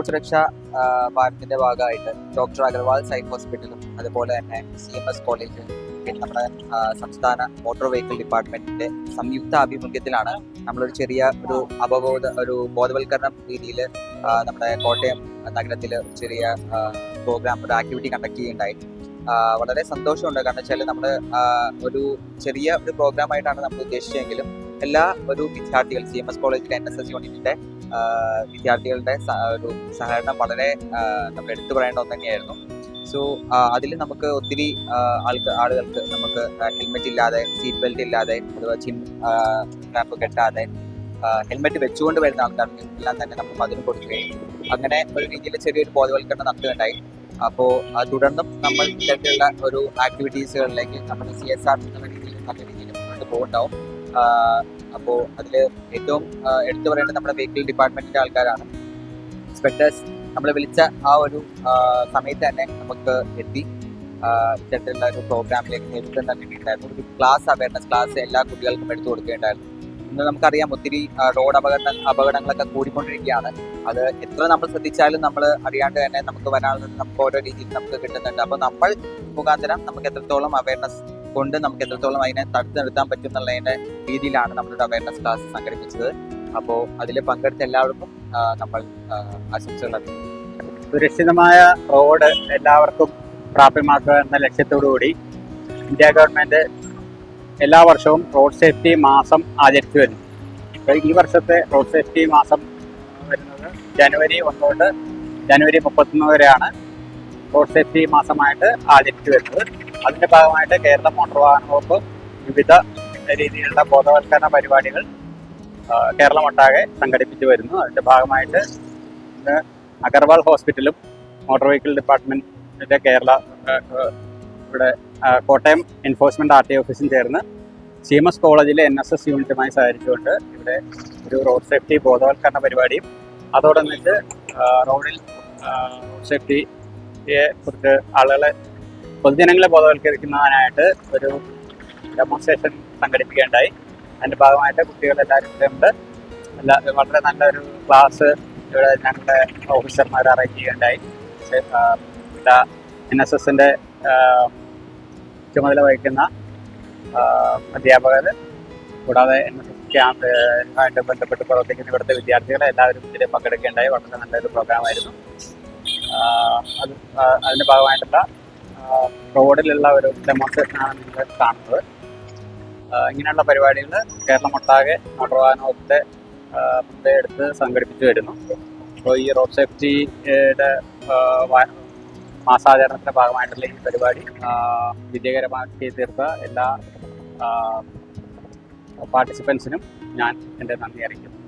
Road സുരക്ഷാ വാരത്തിന്റെ ഭാഗമായിട്ട് doctor Agarwal sign ഹോസ്പിറ്റലും അതുപോലെ തന്നെ സി എം എസ് കോളേജ് പിന്നെ നമ്മുടെ സംസ്ഥാന മോട്ടോർ വെഹിക്കിൾ ഡിപ്പാർട്ട്മെന്റിന്റെ സംയുക്ത ആഭിമുഖ്യത്തിലാണ് നമ്മളൊരു ചെറിയ ഒരു അപബോധ ഒരു ബോധവൽക്കരണം രീതിയിൽ നമ്മുടെ കോട്ടയം നഗരത്തിൽ ചെറിയ പ്രോഗ്രാം ഒരു ആക്ടിവിറ്റി കണ്ടക്ട് ചെയ്യുകയുണ്ടായി. വളരെ സന്തോഷമുണ്ട്. കാരണം വെച്ചാൽ നമ്മൾ ഒരു ചെറിയ ഒരു പ്രോഗ്രാം ആയിട്ടാണ് നമ്മൾ ഉദ്ദേശിച്ചതെങ്കിലും എല്ലാ ഒരു വിദ്യാർത്ഥികൾ സി എം എസ് കോളേജിലെ എൻ എസ് എസ് യൂണിറ്റിന്റെ വിദ്യാർത്ഥികളുടെ ഒരു സഹകരണം വളരെ നമ്മൾ എടുത്തു പറയേണ്ട ഒന്ന് തന്നെയായിരുന്നു. സോ അതിൽ നമുക്ക് ഒത്തിരി ആൾക്ക് ആളുകൾക്ക് നമുക്ക് ഹെൽമെറ്റ് ഇല്ലാതെ സീറ്റ് ബെൽറ്റ് ഇല്ലാതെ അഥവാ ചിം റാപ്പ് കെട്ടാതെ ഹെൽമെറ്റ് വെച്ചുകൊണ്ട് വരുന്ന ആൾക്കാർക്ക് എല്ലാം തന്നെ നമ്മൾ അതിന് കൊടുക്കുകയും അങ്ങനെ ഒരു രീതിയിൽ ചെറിയൊരു ബോധവൽക്കരണം നടത്തുകയുണ്ടായി. അപ്പോൾ തുടർന്നും നമ്മൾ ഇത്തരത്തിലുള്ള ഒരു ആക്ടിവിറ്റീസുകളിലേക്ക് നമ്മൾ സി എസ് ആർ എന്നുള്ള രീതിയിൽ നല്ല രീതിയിൽ മുന്നോട്ട് പോകുന്നുണ്ടാവും അപ്പോൾ അതിൽ ഏറ്റവും എടുത്തു പറയേണ്ടത് നമ്മുടെ വെഹിക്കിൾ ഡിപ്പാർട്ട്മെന്റിന്റെ ആൾക്കാരാണ്. ഇൻസ്പെക്ടേഴ്സ് നമ്മൾ വിളിച്ച ആ ഒരു സമയത്ത് തന്നെ നമുക്ക് എത്തി. ഇത്തരത്തിലുള്ള ഒരു പ്രോഗ്രാമിലേക്ക് നേതൃത്വം നൽകിയിട്ടുണ്ടായിരുന്നു. ഒരു ക്ലാസ് അവയർനെസ് ക്ലാസ് എല്ലാ കുട്ടികൾക്കും എടുത്തു കൊടുക്കുകയുണ്ടായിരുന്നു. ഇന്ന് നമുക്കറിയാം ഒത്തിരി റോഡ് അപകട അപകടങ്ങളൊക്കെ കൂടിക്കൊണ്ടിരിക്കുകയാണ്. അത് എത്ര നമ്മൾ ശ്രദ്ധിച്ചാലും നമ്മൾ അറിയാണ്ട് തന്നെ നമുക്ക് വരാനുള്ള നമുക്ക് ഓരോ രീതിയിൽ നമുക്ക് കിട്ടുന്നുണ്ട്. അപ്പോൾ നമ്മൾ മുഖാന്തരം നമുക്ക് എത്രത്തോളം അവയർനെസ് കൊണ്ട് നമുക്ക് എത്രത്തോളം അതിനെ തടുത്ത് നിർത്താൻ പറ്റും എന്നുള്ളതിന്റെ രീതിയിലാണ് നമ്മളുടെ അവയർനെസ് ക്ലാസ് സംഘടിപ്പിച്ചത്. അപ്പോൾ അതിൽ പങ്കെടുത്ത എല്ലാവർക്കും നമ്മൾ ആശംസകളത് സുരക്ഷിതമായ റോഡ് എല്ലാവർക്കും പ്രാപ്യമാക്കുക എന്ന ലക്ഷ്യത്തോടുകൂടി ഇന്ത്യ ഗവൺമെന്റ് എല്ലാ വർഷവും റോഡ് സേഫ്റ്റി മാസം ആചരിച്ചു വരുന്നു. അപ്പോൾ ഈ വർഷത്തെ റോഡ് സേഫ്റ്റി മാസം വരുന്നത് ജനുവരി ഒന്ന് ജനുവരി മുപ്പത്തൊന്ന് വരെയാണ് റോഡ് സേഫ്റ്റി മാസമായിട്ട് ആചരിച്ചു വരുന്നത്. അതിന്റെ ഭാഗമായിട്ട് കേരള മോട്ടോർ വാഹന വകുപ്പ് വിവിധ രീതിയിലുള്ള ബോധവൽക്കരണ പരിപാടികൾ കേരളമൊട്ടാകെ സംഘടിപ്പിച്ചു വരുന്നു. അതിന്റെ ഭാഗമായിട്ട് ഇന്ന് അഗർവാൾ ഹോസ്പിറ്റലും മോട്ടോർ വെഹിക്കിൾ ഡിപ്പാർട്ട്മെന്റിന്റെ കേരള ഇവിടെ കോട്ടയം എൻഫോഴ്സ്മെന്റ് ആർ ടി ഓഫീസും ചേർന്ന് സി എം എസ് കോളേജിലെ എൻ എസ് എസ് യൂണിറ്റുമായി സഹകരിച്ചുകൊണ്ട് ഇവിടെ ഒരു റോഡ് സേഫ്റ്റി ബോധവൽക്കരണ പരിപാടിയും അതോടൊന്നിച്ച് റോഡിൽ റോഡ് സേഫ്റ്റിയെ കുറിച്ച് ആളുകളെ പൊതുജനങ്ങളെ ബോധവൽക്കരിക്കുന്നതിനായിട്ട് ഒരു ഡെമോൺസ്ട്രേഷൻ സംഘടിപ്പിക്കുകയുണ്ടായി. അതിന്റെ ഭാഗമായിട്ട് കുട്ടികളെല്ലാവരും ഉണ്ട്. എല്ലാ വളരെ നല്ലൊരു ക്ലാസ് ഇവിടെ ഞങ്ങളുടെ ഓഫീസർമാർ അറേഞ്ച് ചെയ്യുകയുണ്ടായി. എൻ എസ് എസിന്റെ ചുമതല വഹിക്കുന്ന അധ്യാപകർ കൂടാതെ എൻ എസ് എസ് ക്യാമ്പ് ആയിട്ട് ബന്ധപ്പെട്ട് പ്രവർത്തിക്കുന്ന ഇവിടുത്തെ വിദ്യാർത്ഥികളെ എല്ലാവരും ഇതിൽ പങ്കെടുക്കേണ്ടായി വളരെ നല്ലൊരു പ്രോഗ്രാമായിരുന്നു അത് അതിന്റെ ഭാഗമായിട്ടുള്ള റോഡിലുള്ള ഒരു ഡെമോൺസ്ട്രേഷനാണ് നിങ്ങൾ കാണുന്നത് ഇങ്ങനെയുള്ള പരിപാടികൾ കേരളമൊട്ടാകെ മോട്ടോർ വാഹനത്തെ എടുത്ത് സംഘടിപ്പിച്ചു വരുന്നു. അപ്പോൾ ഈ റോഡ് സേഫ്റ്റിയുടെ മാസാചരണത്തിന്റെ ഭാഗമായിട്ടുള്ള ഈ പരിപാടി വിജയകരമാക്കി തീർത്ത എല്ലാ പാർട്ടിസിപ്പൻസിനും ഞാൻ എന്റെ നന്ദി അറിയിക്കുന്നു.